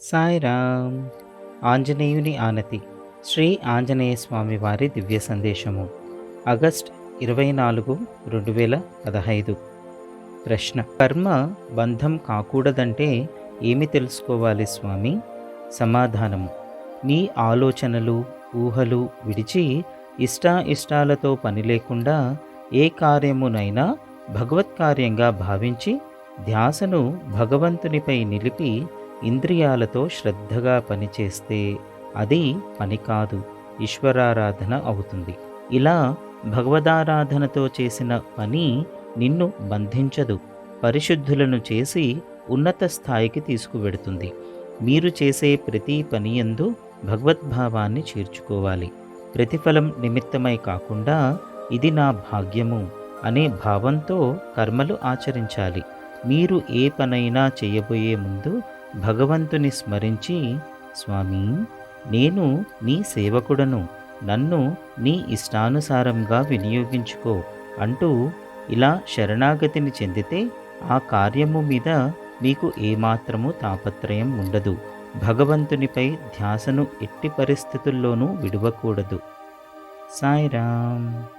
సాయిరామ్. ఆంజనేయుని ఆనతి. శ్రీ ఆంజనేయ స్వామి వారి దివ్య సందేశము. ఆగస్ట్ ఇరవై నాలుగు రెండు వేల పదహైదు. ప్రశ్న. కర్మ బంధం కాకూడదంటే ఏమి తెలుసుకోవాలి స్వామి? సమాధానము. నీ ఆలోచనలు ఊహలు విడిచి ఇష్టా ఇష్టాలతో పని లేకుండా ఏ కార్యమునైనా భగవత్కార్యంగా భావించి ధ్యాసను భగవంతునిపై నిలిపి ఇంద్రియాలతో శ్రద్ధగా పనిచేస్తే అది పని కాదు ఈశ్వరారాధన అవుతుంది. ఇలా భగవదారాధనతో చేసిన పని నిన్ను బంధించదు పరిశుద్ధులను చేసి ఉన్నత స్థాయికి తీసుకువెడుతుంది. మీరు చేసే ప్రతి పనియందు భగవద్భావాన్ని చేర్చుకోవాలి. ప్రతిఫలం నిమిత్తమై కాకుండా ఇది నా భాగ్యము అనే భావంతో కర్మలు ఆచరించాలి. మీరు ఏ పనైనా చేయబోయే ముందు భగవంతుని స్మరించి స్వామి నేను నీ సేవకుడను. నన్ను నీ ఇష్టానుసారంగా వినియోగించుకో అంటూ ఇలా శరణాగతిని చెందితే ఆ కార్యము మీద మీకు ఏమాత్రము తాపత్రయం ఉండదు. భగవంతునిపై ధ్యాసను ఎట్టి పరిస్థితుల్లోనూ విడవకూడదు. సాయిరామ్.